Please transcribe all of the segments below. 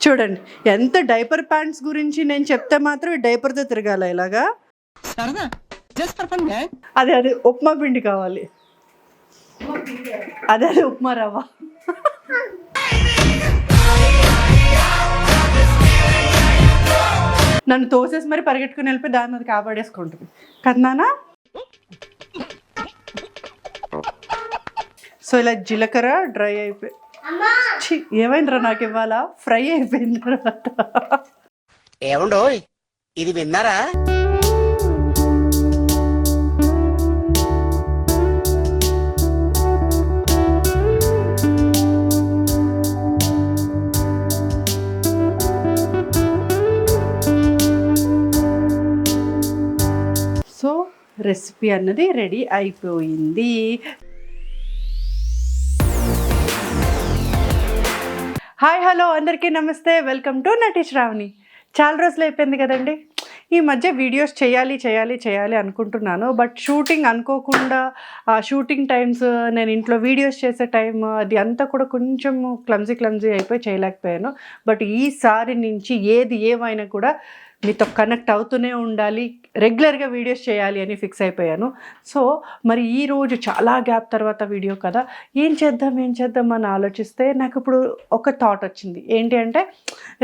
చూడండి ఎంత diaper pants గురించి నేను చెప్తే మాత్రం డైపర్తో తిరగాల ఇలాగా? అదే అదే ఉప్మా పిండి కావాలి. అదే అదే ఉప్మా రవ్వ. నన్ను తోసేసి మరి పరిగెట్టుకుని వెళ్ళిపోయి దాని మీద కాపాడేసుకుంటుంది కదా నాన్న సో ఇలా జీలకర్ర డ్రై అయిపోయి ఏమైందిరా నాకు ఇవ్వాలా ఫ్రై అయిపోయిన తర్వాత. ఏమండో ఇది విన్నారా? సో రెసిపీ అన్నది రెడీ అయిపోయింది. హాయ్ హలో అందరికీ నమస్తే. వెల్కమ్ టు నటి శ్రావణి. చాలా రోజులు అయిపోయింది కదండి. ఈ మధ్య వీడియోస్ చేయాలి చేయాలి చేయాలి అనుకుంటున్నాను. బట్ షూటింగ్ అనుకోకుండా ఆ షూటింగ్ టైమ్స్ నేను ఇంట్లో వీడియోస్ చేసే టైం అది అంతా కూడా కొంచెం క్లమ్జీ క్లమ్జీ అయిపోయి చేయలేకపోయాను. బట్ ఈసారి నుంచి ఏది ఏమైనా కూడా మీతో కనెక్ట్ అవుతూనే ఉండాలి రెగ్యులర్గా వీడియోస్ చేయాలి అని ఫిక్స్ అయిపోయాను. సో మరి ఈరోజు చాలా గ్యాప్ తర్వాత వీడియో కదా ఏం చేద్దాం ఏం చేద్దాం అని ఆలోచిస్తే నాకు ఇప్పుడు ఒక థాట్ వచ్చింది. ఏంటి అంటే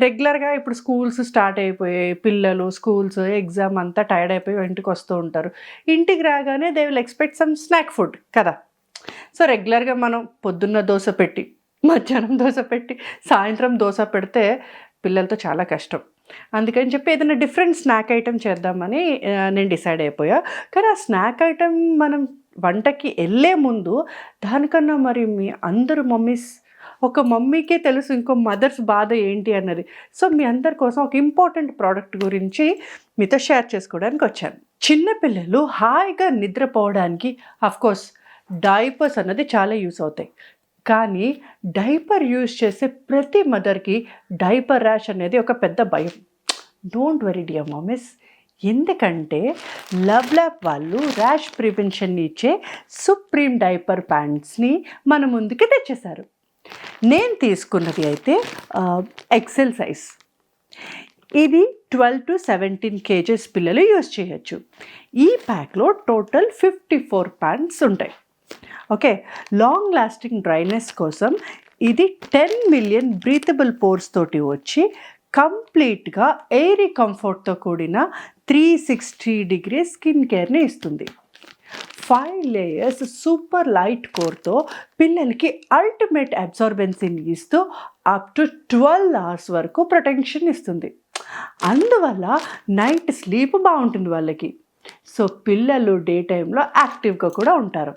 రెగ్యులర్గా ఇప్పుడు స్కూల్స్ స్టార్ట్ అయిపోయాయి పిల్లలు స్కూల్స్ ఎగ్జామ్ అంతా టైర్డ్ అయిపోయి ఇంటికి వస్తూ ఉంటారు. ఇంటికి రాగానే they will expect some snack food కదా. సో రెగ్యులర్గా మనం పొద్దున్న దోశ పెట్టి మధ్యాహ్నం దోశ పెట్టి సాయంత్రం దోశ పెడితే పిల్లలతో చాలా కష్టం. అందుకని చెప్పి ఏదైనా డిఫరెంట్ స్నాక్ ఐటెం చేద్దామని నేను డిసైడ్ అయిపోయా. కానీ ఆ స్నాక్ ఐటెం మనం వంటకి వెళ్ళే ముందు దానికన్నా మరి మీ అందరు మమ్మీస్ ఒక మమ్మీకే తెలుసు ఇంకో మదర్స్ బాధ ఏంటి అన్నది. సో మీ అందరి కోసం ఒక ఇంపార్టెంట్ ప్రోడక్ట్ గురించి మీతో షేర్ చేసుకోవడానికి వచ్చాను. చిన్నపిల్లలు హాయిగా నిద్రపోవడానికి కోర్స్ డైపర్స్ అన్నది చాలా యూస్ అవుతాయి. కానీ డైపర్ యూజ్ చేసే ప్రతి మదర్కి డైపర్ ర్యాష్ అనేది ఒక పెద్ద భయం. డోంట్ వరీ డియర్ మామిస్ ఎందుకంటే లవ్ ల్యాబ్ వాళ్ళు ర్యాష్ ప్రివెన్షన్ ఇచ్చే సుప్రీం డైపర్ ప్యాంట్స్ని మన ముందుకి తెచ్చేశారు. నేను తీసుకున్నది అయితే ఎక్సెల్ సైజ్ ఇది ట్వెల్వ్ టు సెవెంటీన్ కేజెస్ పిల్లలు యూజ్ చేయొచ్చు. ఈ ప్యాక్లో టోటల్ ఫిఫ్టీ ఫోర్ ప్యాంట్స్ ఉంటాయి. ఓకే లాంగ్ లాస్టింగ్ డ్రైనెస్ కోసం ఇది టెన్ మిలియన్ బ్రీతబుల్ పోర్స్ తోటి వచ్చి కంప్లీట్గా ఎయిరీ కంఫర్ట్తో కూడిన త్రీ సిక్స్టీ డిగ్రీ స్కిన్ కేర్ని ఇస్తుంది. ఫైవ్ లేయర్స్ సూపర్ లైట్ కోర్తో పిల్లలకి అల్టిమేట్ అబ్జార్బెన్సీని ఇస్తూ అప్ టు ట్వెల్వ్ అవర్స్ వరకు ప్రొటెక్షన్ ఇస్తుంది. అందువల్ల నైట్ స్లీప్ బాగుంటుంది వాళ్ళకి. సో పిల్లలు డే టైంలో యాక్టివ్గా కూడా ఉంటారు.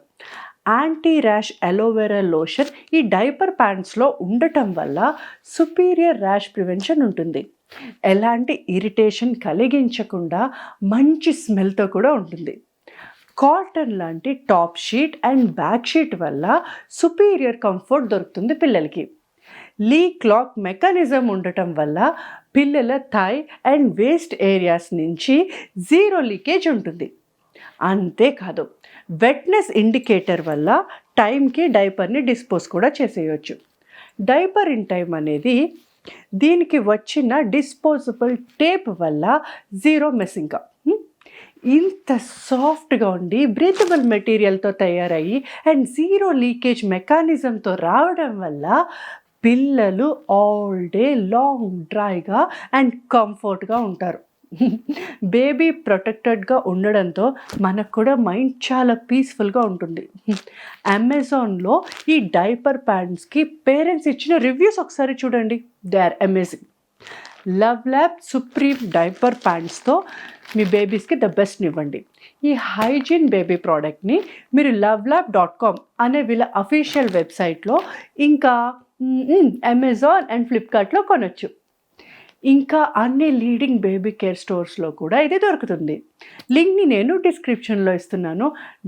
Anti rash aloe vera lotion ఈ డైపర్ ప్యాంట్స్లో ఉండటం వల్ల సుపీరియర్ ర్యాష్ ప్రివెన్షన్ ఉంటుంది. ఎలాంటి ఇరిటేషన్ కలిగించకుండా మంచి స్మెల్తో కూడా ఉంటుంది. కాటన్ లాంటి top sheet and back sheet వల్ల సుపీరియర్ కంఫర్ట్ దొరుకుతుంది పిల్లలకి. లీ క్లాక్ మెకానిజం ఉండటం వల్ల పిల్లల థై అండ్ వేస్ట్ ఏరియాస్ నుంచి జీరో లీకేజ్ ఉంటుంది. అంతేకాదు వెట్నెస్ ఇండికేటర్ వల్ల టైంకి డైపర్ని డిస్పోజ్ కూడా చేసేయచ్చు. డైపర్ ఇన్ టైం అనేది దీనికి వచ్చిన డిస్పోజబుల్ టేప్ వల్ల జీరో మెస్సింగ్ ఇంత సాఫ్ట్గా ఉండి బ్రీతబుల్ మెటీరియల్తో తయారయ్యి అండ్ జీరో లీకేజ్ మెకానిజంతో రావడం వల్ల పిల్లలు ఆల్ డే లాంగ్ డ్రైగా అండ్ కంఫర్ట్గా ఉంటారు. బేబీ ప్రొటెక్టెడ్గా ఉండడంతో మనకు కూడా మైండ్ చాలా పీస్ఫుల్గా ఉంటుంది. అమెజాన్లో ఈ డైపర్ ప్యాంట్స్కి పేరెంట్స్ ఇచ్చిన రివ్యూస్ ఒకసారి చూడండి. They are amazing. Love lab supreme diaper ప్యాంట్స్తో మీ బేబీస్కి ద బెస్ట్ ఇవ్వండి. ఈ హైజీన్ బేబీ ప్రోడక్ట్ని మీరు లవ్ ల్యాబ్ డాట్ కామ్ అనే వీళ్ళ అఫీషియల్ వెబ్సైట్లో ఇంకా అమెజాన్ అండ్ ఫ్లిప్కార్ట్లో కొనొచ్చు. ఇంకా అన్ని లీడింగ్ బేబీ కేర్ స్టోర్స్లో కూడా ఇది దొరుకుతుంది. లింక్ని నేను డిస్క్రిప్షన్లో ఇస్తున్నాను.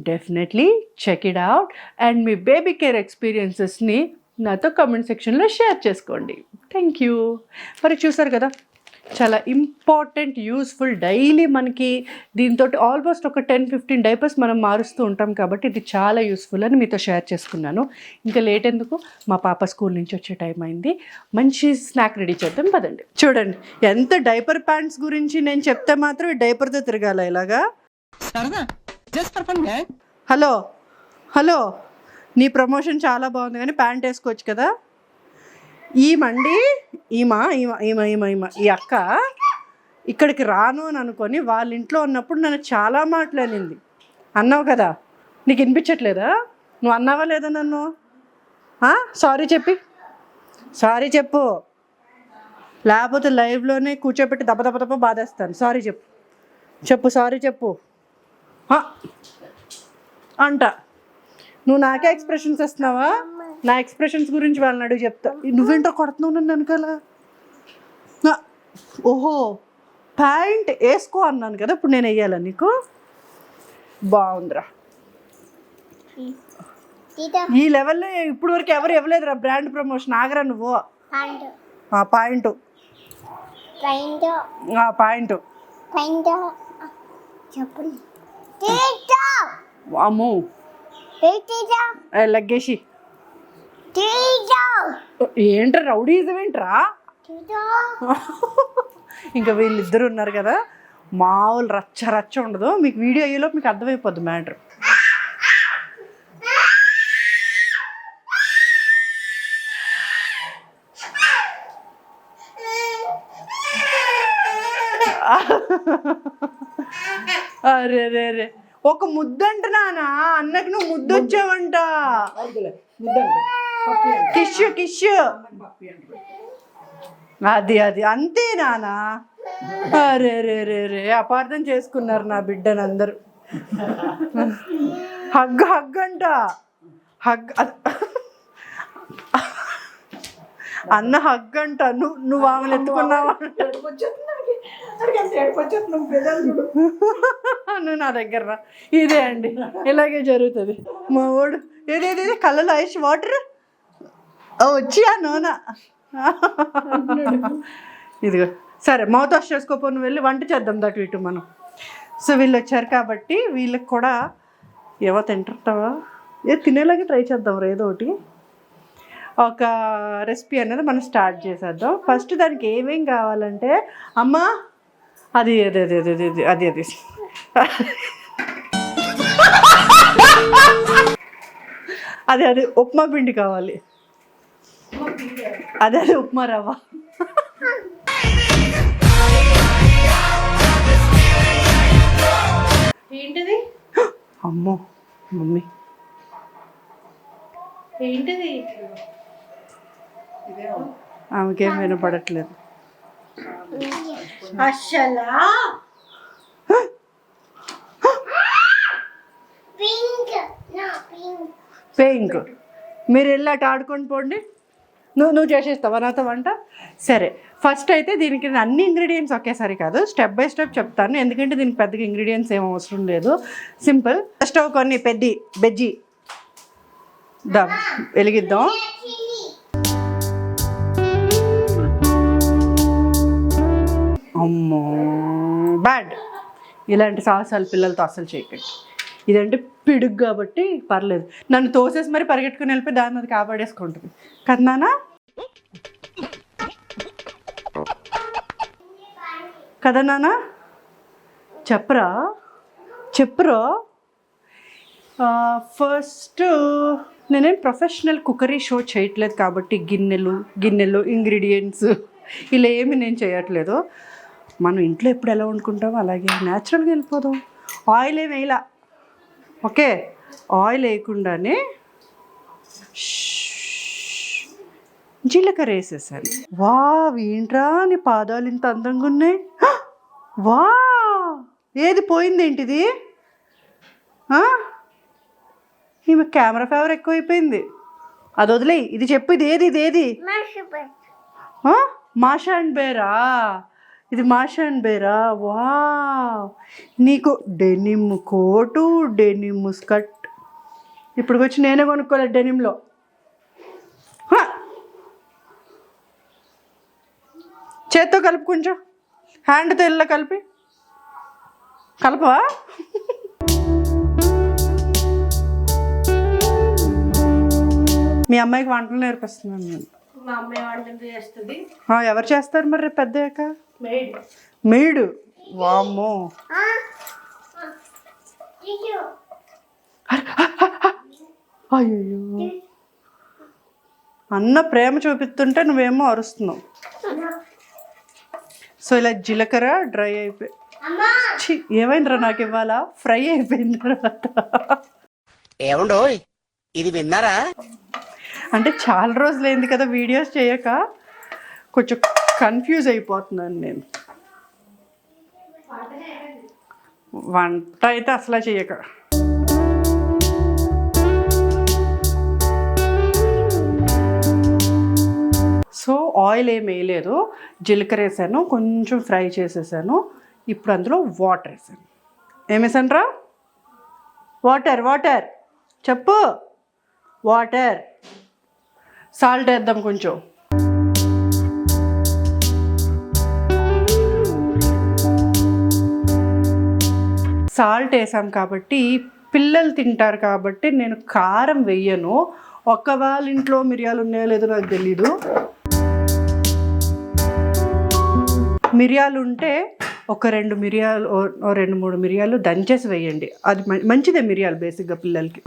Definitely check it out and me baby care ఎక్స్పీరియన్సెస్ని నాతో కామెంట్ సెక్షన్లో షేర్ చేసుకోండి. థ్యాంక్ యూ మరి చూసారు కదా చాలా ఇంపార్టెంట్ యూస్ఫుల్ డైలీ మనకి దీంతో ఆల్మోస్ట్ ఒక టెన్ ఫిఫ్టీన్ డైపర్స్ మనం మారుస్తూ ఉంటాం కాబట్టి ఇది చాలా యూస్ఫుల్ అని మీతో షేర్ చేసుకున్నాను. ఇంకా లేట్ ఎందుకు? మా పాప స్కూల్ నుంచి వచ్చే టైం అయింది. మంచి స్నాక్ రెడీ చేద్దాం పదండి. చూడండి ఎంత డైపర్ ప్యాంట్స్ గురించి నేను చెప్తే మాత్రం ఈ డైపర్తో తిరగాల ఇలాగా? హలో హలో నీ ప్రమోషన్ చాలా బాగుంది కానీ ప్యాంట్ వేసుకోవచ్చు కదా? ఈమండి ఈమ ఈమ ఈమ ఈమ ఈమ ఈ అక్క ఇక్కడికి రాను అని అనుకొని వాళ్ళ ఇంట్లో ఉన్నప్పుడు నన్ను చాలా మాట్లాడింది. అన్నావు కదా నీకు వినిపించట్లేదా? నువ్వు అన్నావా లేదా నన్ను? సారీ చెప్పి. సారీ చెప్పు. లేకపోతే లైవ్లోనే కూర్చోబెట్టి దెబ్బ దెబ్బ దెబ్బ బాధేస్తాను. సారీ చెప్పు. చెప్పు సారీ చెప్పు. అంట. నువ్వు నాకే ఎక్స్ప్రెషన్స్ ఇస్తున్నావా? నా ఎక్స్ప్రెషన్స్ గురించి వాళ్ళని అడుగు చెప్తా. నువ్వేంటో కొడుతున్నావు నన్ను వెనకాల? ఓహో ప్యాంట్ వేసుకో అన్నాను కదా ఇప్పుడు నేను వెయ్యాలా నీకు? బాగుందిరా. ఈ లెవెల్లో ఇప్పుడు వరకు ఎవరు ఇవ్వలేదురా బ్రాండ్ ప్రమోషన్. ఆగరా నువ్వు? ప్యాంట్. పాయింట్. చెప్పు. అమ్మో లగ్గేసి. ఏంట్రా రౌడీజం ఏంట్రా? ఇంకా వీళ్ళిద్దరు ఉన్నారు కదా మామూలు రచ్చ రచ్చ ఉండదు. మీకు వీడియో అయ్యేలో మీకు అర్థమైపోద్ది మ్యాటర్. అరే రే రే ఒక ముద్దంట నానా అన్నకి నువ్వు ముద్దు వచ్చావంట కిష్యు కిష్యు అది అది. అంతే నానా. అరే రే రే రే. అపార్థం చేసుకున్నారు నా బిడ్డను అందరూ హగ్ హగ్ అంట. హగ్ అన్న హగ్ అంట. నువ్వు నువ్వు ఆమెను ఎత్తుకున్నావా? నువ్వు నా దగ్గర రా. ఇదే అండి. ఇలాగే జరుగుతుంది. మా వాడు ఏదేదే కళ్ళలో ఐస్ వాటర్? వచ్చి ఆ నూన. ఇదిగో. సరే మౌత్ వాష్ చేసుకోపో నువ్వు వెళ్ళి వంట చేద్దాం దటు ఇటు మనం. సో వీళ్ళు వచ్చారు కాబట్టి వీళ్ళకి కూడా ఏవో తింటావా ఏ తినేలాగే ట్రై చేద్దాం రా ఏదో ఒకటి. ఒక రెసిపీ అనేది మనం స్టార్ట్ చేసేద్దాం. ఫస్ట్ దానికి ఏమేం కావాలంటే అమ్మా అది అది అది అది అది అది అది. అది అది ఉప్మా పిండి కావాలి. అదే అదే ఉప్మా రవ్వ. ఏంటిది? అమ్మో మమ్మీ. ఏంటిది? ఆమెకేం వినపడట్లేదు. అసలా? పింక్ మీరు వెళ్ళి అటు ఆడుకొని పోండి. నువ్వు నువ్వు చేసేస్తావు? నాతో వంట? సరే. ఫస్ట్ అయితే దీనికి అన్ని ఇంగ్రీడియంట్స్ ఒకేసారి కాదు స్టెప్ బై స్టెప్ చెప్తాను. ఎందుకంటే దీనికి పెద్దగా ఇంగ్రీడియంట్స్ ఏం అవసరం లేదు. సింపుల్ స్టవ్ కొన్ని పెద్ద బెజ్జి దా వెలిగిద్దాం. అమ్మో బ్యాడ్ ఇలాంటి సాహసాలు పిల్లలతో అసలు చేయకండి. ఇదంటే పిడుగు కాబట్టి పర్లేదు. నన్ను తోసేసి మరి పరిగెట్టుకుని వెళ్ళిపోయి దాని మీద కాపాడేసుకుంటుంది. కదా కదా నాన్న చెప్పరా? చెప్పురా? ఫస్ట్ నేనేం ప్రొఫెషనల్ కుకరీ షో చేయట్లేదు కాబట్టి గిన్నెలు గిన్నెలు ఇంగ్రీడియంట్స్ ఇలా ఏమి నేను చేయట్లేదు. మనం ఇంట్లో ఎప్పుడు ఎలా వండుకుంటామో అలాగే న్యాచురల్గా వెళ్ళిపోదాం. ఆయిల్ ఏమి వేయలా? ఓకే. ఆయిల్ వేయకుండానే ష్ జీలకర్ర వేసేసాను. వా ఏంట్రా నీ పాదాలు ఇంత అందంగా ఉన్నాయి! వా ఏది పోయింది ఏంటిది? ఆ? ఈమె కెమెరా ఫేవర్ ఎక్కువైపోయింది. అది వదిలేయి ఇది చెప్పు ఇది ఏది ఇది ఏది? మాషా అండ్ బేరా? ఇది మాషా అండ్ బేరా? వా నీకు డెనిమ్ కోటు డెనిమ్ స్కర్ట్. ఇప్పుడు వచ్చి నేనే కొనుక్కోలేదు డెనిమ్లో. చేత్తో కలుపు కొంచెం. హ్యాండ్తో ఇళ్ళ కలిపి. కలపవా? మీ అమ్మాయికి వంటలు నేర్పిస్తున్నాను నేను. మా అమ్మాయి వంటలు చేస్తుంది. ఆ, ఎవరు చేస్తారు మరి రేపు పెద్దయ్యాక? మేడ్ మేడు వామ్మో. అయ్యో అన్న ప్రేమ చూపిస్తుంటే నువ్వేమో అరుస్తున్నావు. సో ఇలా జీలకర్ర డ్రై అయిపోయి. ఛీ, ఏమైందిరా నాకు ఇవ్వాలా? ఫ్రై అయిపోయిన తర్వాత. ఏమండోయ్? ఇది విన్నారా? అంటే చాలా రోజులైంది కదా వీడియోస్ చేయక కొంచెం కన్ఫ్యూజ్ అయిపోతున్నాను నేను. వంట అయితే అసలు చేయక. ఆయిల్ ఏం వేయలేదు జీలకర్ర వేసాను కొంచెం ఫ్రై చేసేసాను ఇప్పుడు అందులో వాటర్ వేసాను. ఏమేసాను రా? Water water. చెప్పు. వాటర్. సాల్ట్ వేద్దాం కొంచెం. సాల్ట్ వేసాం కాబట్టి పిల్లలు తింటారు కాబట్టి నేను కారం వెయ్యను ఒక్క వాళ్ళ ఇంట్లో మిరియాలు ఉన్నాయో లేదో నాకు తెలీదు. మిరియాలు ఉంటే ఒక రెండు మిరియాలు ఓ- రెండు మూడు మిరియాలు దంచేసి వేయండి. అది మంచిదే మిరియాలు బేసిక్గా పిల్లలకి.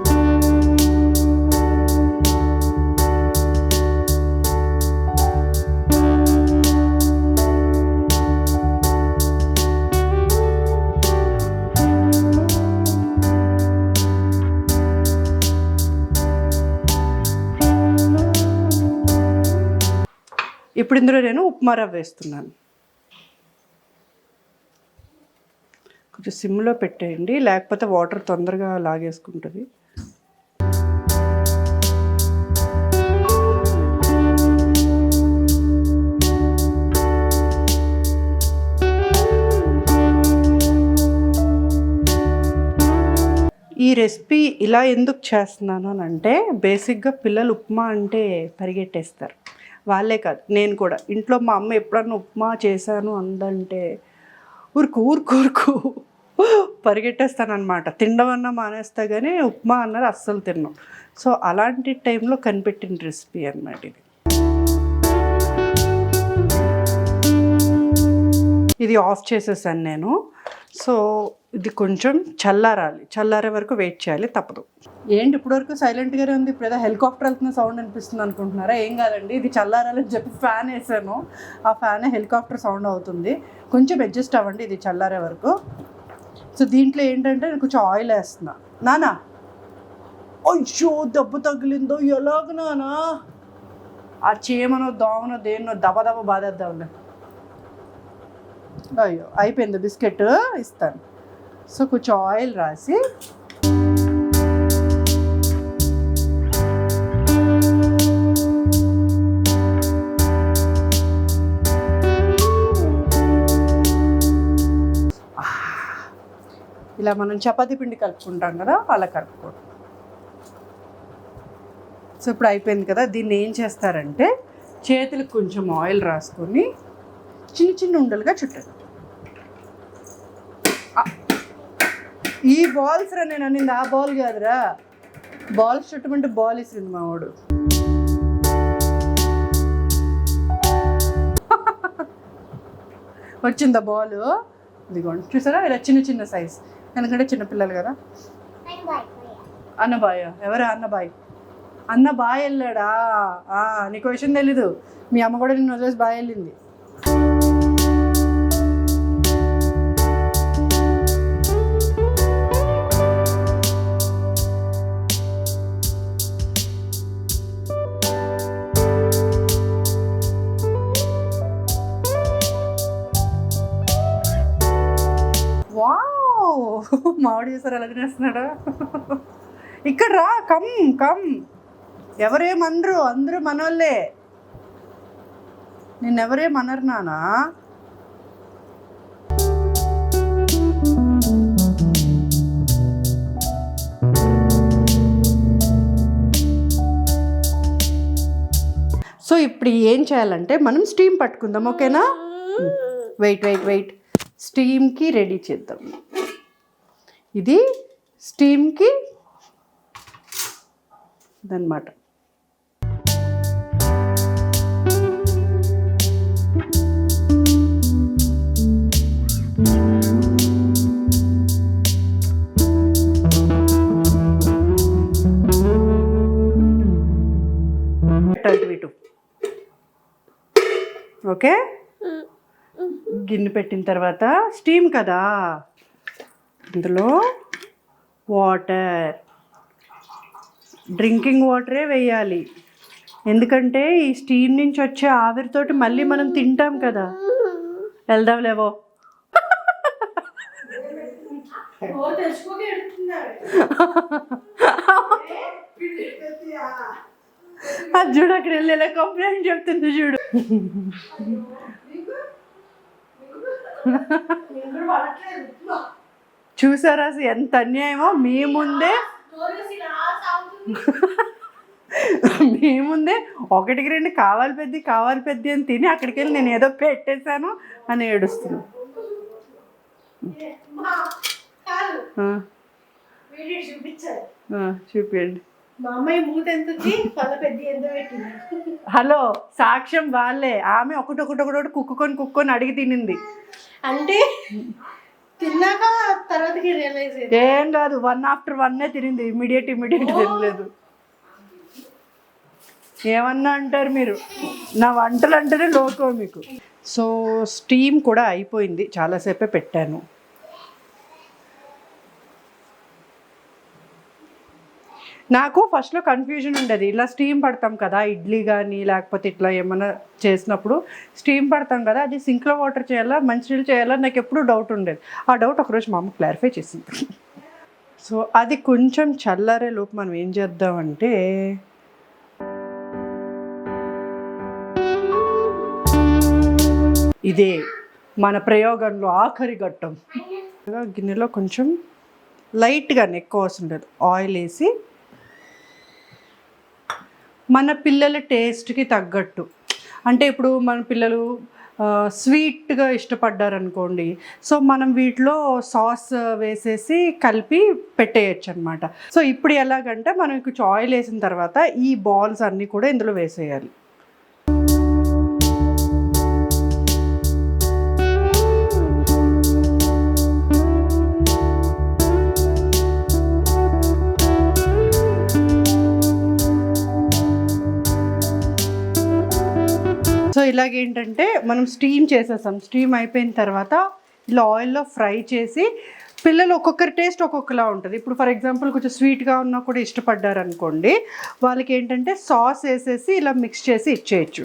ఇప్పుడు ఇందులో నేను ఉప్మా రవ్వ వేస్తున్నాను. కొంచెం సిమ్లో పెట్టేయండి లేకపోతే వాటర్ తొందరగా లాగేసుకుంటుంది. ఈ రెసిపీ ఇలా ఎందుకు చేస్తున్నాను అని అంటే బేసిక్గా పిల్లలు ఉప్మా అంటే పరిగెట్టేస్తారు. వాళ్ళే కాదు నేను కూడా. ఇంట్లో మా అమ్మ ఎప్పుడన్నా ఉప్మా చేశాను అందంటే ఊరుకు ఊరుకు ఊరుకు. పరిగెట్టేస్తాను అనమాట తినడమన్నా మానేస్తా కానీ ఉప్మా అన్నారు అస్సలు తిన్నాం. సో అలాంటి టైంలో కనిపెట్టిన రెసిపీ అనమాట ఇది. ఇది ఆఫ్ చేసేసాను నేను. సో ఇది కొంచెం చల్లారాలి. చల్లారే వరకు వెయిట్ చేయాలి తప్పదు. ఏంటి ఇప్పటివరకు సైలెంట్గానే ఉంది? ఇప్పుడు ఏదో హెలికాప్టర్ వెళ్తున్న సౌండ్ అనిపిస్తుంది అనుకుంటున్నారా? ఏం కాదండి. ఇది చల్లారాలని చెప్పి ఫ్యాన్ వేసాను. ఆ ఫ్యాన్ హెలికాప్టర్ సౌండ్ అవుతుంది. కొంచెం అడ్జస్ట్ అవ్వండి ఇది చల్లారే వరకు. సో దీంట్లో ఏంటంటే నేను కొంచెం ఆయిల్ వేస్తున్నా. నానా? అయ్యో దెబ్బ తగిలిందో ఎలాగ నానా? ఆ చీమనో దోమనో దేన్నో దబ దబ బాధేద్దాంలే అయ్యో అయిపోయింది బిస్కెట్ ఇస్తాను. సో కొంచెం ఆయిల్ రాసి ఇలా మనం చపాతీ పిండి కలుపుకుంటాం కదా అలా కలుపుకోవడం. సో ఇప్పుడు అయిపోయింది కదా దీన్ని ఏం చేస్తారంటే చేతులకు కొంచెం ఆయిల్ రాసుకొని చిన్న చిన్న ఉండలుగా చుట్టాను ఈ బాల్స్ రా నేను అనింది ఆ బాల్ కాదురా. బాల్స్ చుట్టమంటే బాల్ ఇచ్చింది మా వాడు. వచ్చిందా బాల్ ఇదిగోండి చూసారా? ఇలా చిన్న చిన్న సైజ్ ఎందుకంటే చిన్నపిల్లలు కదా. అన్నబాయ్. ఎవరు అన్నబాయ్? అన్న బాయ్ వెళ్ళాడా? నీకు విషయం తెలీదు. మీ అమ్మ కూడా నిన్ను వదిలేసి బాయ్ వెళ్ళింది. మామిడి చూసారు ఎలా తినేస్తున్నాడా? ఇక్కడ రా కమ్ కమ్. ఎవరేమనరు అందరూ మనోళ్ళే. నిన్నెవరేమనరు నానా? సో ఇప్పుడు ఏం చేయాలంటే మనం స్టీమ్ పట్టుకుందాం ఓకేనా? Wait wait wait. స్టీమ్కి రెడీ చేద్దాం. ఇది స్టీమ్కి ఇదన్నమాట. ఇటు ఓకే? గిన్నె పెట్టిన తర్వాత స్టీమ్ కదా? ఇందులో వాటర్. డ్రింకింగ్ వాటరే వేయాలి ఎందుకంటే ఈ స్టీమ్ నుంచి వచ్చే ఆవిరితోటి మళ్ళీ మనం తింటాం కదా. వెళ్దాం లేవో. ఓ తెలుసుకోక ఎడుతున్నారు అది చూడు అక్కడ వెళ్ళి ఎలా కంప్లైంట్ చెప్తుంది చూడు. చూసారా అసలు ఎంత అన్యాయమో? మీ ముందే మీ ముందే ఒకటికి రెండు కావాలి పెద్ద కావాలి పెద్ద అని తిని అక్కడికి వెళ్ళి నేను ఏదో పెట్టేశాను అని ఏడుస్తున్నాను ఆ, చూపించండి హలో సాక్ష్యం వాళ్ళే. ఆమె ఒకటి ఒకటి ఒకటి ఒకటి కుక్కుకొని కుక్కొని అడిగి తినింది. అంటే తిన్నాక తర్వాతకి రియలైజ్ అయింది. ఏం కాదు వన్ ఆఫ్టర్ వన్నే తినింది ఇమీడియట్ ఇమీడియట్ తినలేదు. ఏమన్నా అంటారు మీరు? నా వంటలు అంటేనే లోకం మీకు. సో స్టీమ్ కూడా అయిపోయింది. చాలాసేపే పెట్టాను. నాకు ఫస్ట్లో కన్ఫ్యూజన్ ఉండేది. ఇలా స్టీమ్ పడతాం కదా ఇడ్లీ కానీ లేకపోతే ఇట్లా ఏమైనా చేసినప్పుడు స్టీమ్ పడతాం కదా అది సింక్లో వాటర్ చేయాలా మంచినీళ్ళు చేయాలా నాకు ఎప్పుడు డౌట్ ఉండేది. ఆ డౌట్ ఒకరోజు మా అమ్మ క్లారిఫై చేసింది. సో అది కొంచెం చల్లారే లోపు మనం ఏం చేద్దామంటే ఇదే మన ప్రయోగంలో ఆఖరి ఘట్టం. గిన్నెలో కొంచెం లైట్గా ఎక్కువ అవసరం లేదు ఆయిల్ వేసి మన పిల్లల టేస్ట్కి తగ్గట్టు. అంటే ఇప్పుడు మన పిల్లలు స్వీట్గా ఇష్టపడ్డారనుకోండి సో మనం వీటిలో సాస్ వేసేసి కలిపి పెట్టేయచ్చు అనమాట సో ఇప్పుడు ఎలాగంటే మనం కొంచెం ఆయిల్ వేసిన తర్వాత ఈ బాల్స్ అన్నీ కూడా ఇందులో వేసేయాలి. ఇలాగేంటంటే మనం స్టీమ్ చేసేసాం స్టీమ్ అయిపోయిన తర్వాత ఇలా ఆయిల్లో ఫ్రై చేసి పిల్లలు ఒక్కొక్కరి టేస్ట్ ఒక్కొక్కలా ఉంటుంది. ఇప్పుడు ఫర్ ఎగ్జాంపుల్ కొంచెం స్వీట్గా ఉన్నా కూడా ఇష్టపడ్డారు అనుకోండి వాళ్ళకి ఏంటంటే సాస్ వేసేసి ఇలా మిక్స్ చేసి ఇచ్చేయచ్చు.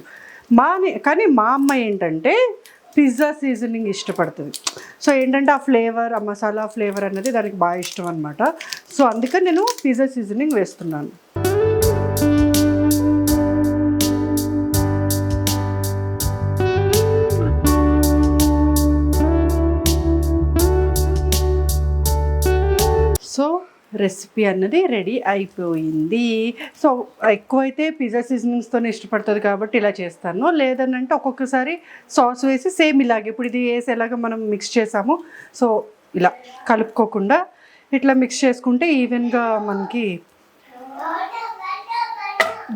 మా కానీ మా అమ్మ ఏంటంటే పిజ్జా సీజనింగ్ ఇష్టపడుతుంది. సో ఏంటంటే ఆ ఫ్లేవర్ ఆ మసాలా ఫ్లేవర్ అనేది దానికి బాగా ఇష్టం అనమాట సో అందుకని నేను పిజ్జా సీజనింగ్ వేస్తున్నాను. రెసిపీ అన్నది రెడీ అయిపోయింది. సో ఎక్కువైతే పిజ్జా సీజనింగ్స్తో ఇష్టపడుతుంది కాబట్టి ఇలా చేస్తాను. లేదనంటే ఒక్కొక్కసారి సాస్ వేసి సేమ్ ఇలాగే ఇప్పుడు ఇది వేసి ఎలాగ మనం మిక్స్ చేసాము. సో ఇలా కలుపుకోకుండా ఇట్లా మిక్స్ చేసుకుంటే ఈవెన్గా మనకి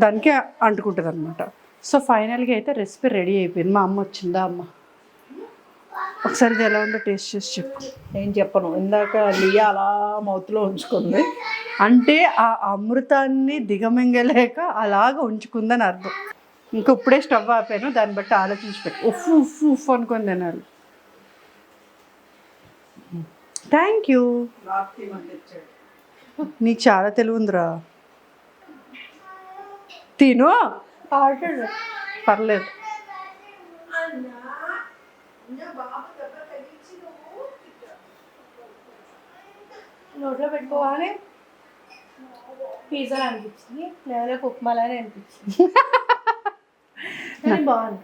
దానికి అంటుకుంటుంది అనమాట సో ఫైనల్గా అయితే రెసిపీ రెడీ అయిపోయింది. మా అమ్మ వచ్చిందా అమ్మ? ఒకసారి ఇది ఎలా ఉందో టేస్ట్ చేసి చెప్పు. నేను చెప్పను. ఇందాక లియా అలా మౌత్లో ఉంచుకుంది. అంటే ఆ అమృతాన్ని దిగమింగలేక అలాగ ఉంచుకుందని అర్థం. ఇంకా ఇప్పుడే స్టవ్ ఆపాను. దాన్ని బట్టి ఆలోచించి పెట్టు. ఉఫ్ ఉఫ్ ఉఫ్ అనుకొని తినాలి. థ్యాంక్ యూ నీకు చాలా తెలివి ఉందిరా. తిను. పర్లేదు. నోట్లో పెట్టుకోవాలి. పిజ్జా అనిపించింది లేదా ఉప్మాలానే అనిపించింది బాగుంది.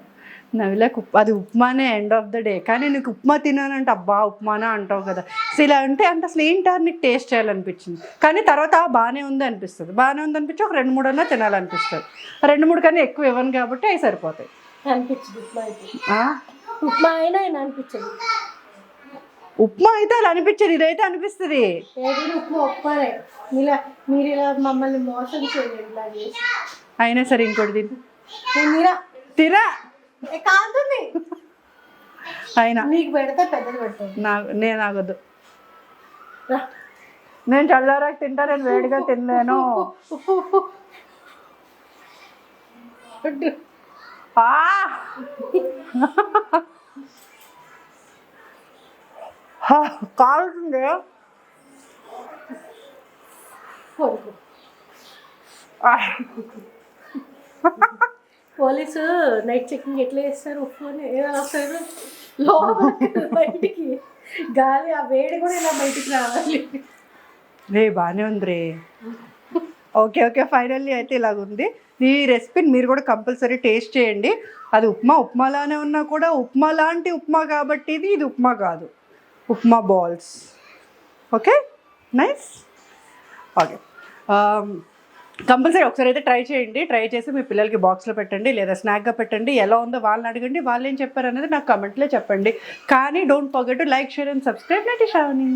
నవిలకు ఉప్- అది ఉప్మానే ఎండ్ ఆఫ్ ద డే కానీ నీకు ఉప్మా తినానంటే అబ్బా ఉప్మానా అంటావు కదా. సో ఇలా అంటే అంటే అసలు ఏంటి నీకు టేస్ట్ చేయాలనిపించింది. కానీ తర్వాత "ఆ, బాగానే ఉంది అనిపిస్తుంది. బాగానే ఉంది అనిపించి ఒక రెండు మూడు అన్నా తినాలనిపిస్తుంది. రెండు మూడు కన్నా ఎక్కువ ఇవ్వను కాబట్టి అవి సరిపోతాయి. అనిపించింది ఉప్మా అయితే? ఉప్మా అయినా అనిపించదు. ఉప్మా అయితే అలా అనిపించదు ఇదైతే అనిపిస్తుంది. ఏదైనా ఉప్మా ఇలా మీరు ఇలా మమ్మల్ని మోసం ఇలా చేసి. అయినా సరే ఇంకోటి తిని. నేను మీరా తిరా ఏ కాదుంది అయినా. నీకు పెడితే పెద్దది నేను ఆగొద్దు. రా. నేను చల్లారాక తింటా నేను వేడిగా తినలేను. ఆ! కాలుతుంది! పోలీసు నైట్ చెకింగ్ ఎట్లా చేస్తారు? అని ఎలా వస్తారు? బయటికి. గాలి ఆ వేడి కూడా ఇలా బయటికి రావాలి. రే బాగానే ఉంది రే ఓకే ఓకే ఫైనల్లీ అయితే ఇలాగ ఉంది ఈ రెసిపీని మీరు కూడా కంపల్సరీ టేస్ట్ చేయండి. అది ఉప్మా ఉప్మాలానే ఉన్నా కూడా ఉప్మా లాంటి ఉప్మా కాబట్టి ఇది ఇది ఉప్మా కాదు. Upma balls okay nice okay compulsory ఒకసారి అయితే ట్రై చేయండి. ట్రై చేసి మీ పిల్లలకి బాక్స్లో పెట్టండి లేదా స్నాక్గా పెట్టండి. ఎలా ఉందో వాళ్ళని అడగండి వాళ్ళు ఏం చెప్పారు అనేది నాకు కమెంట్లో చెప్పండి. కానీ don't forget like share and subscribe నటి షావని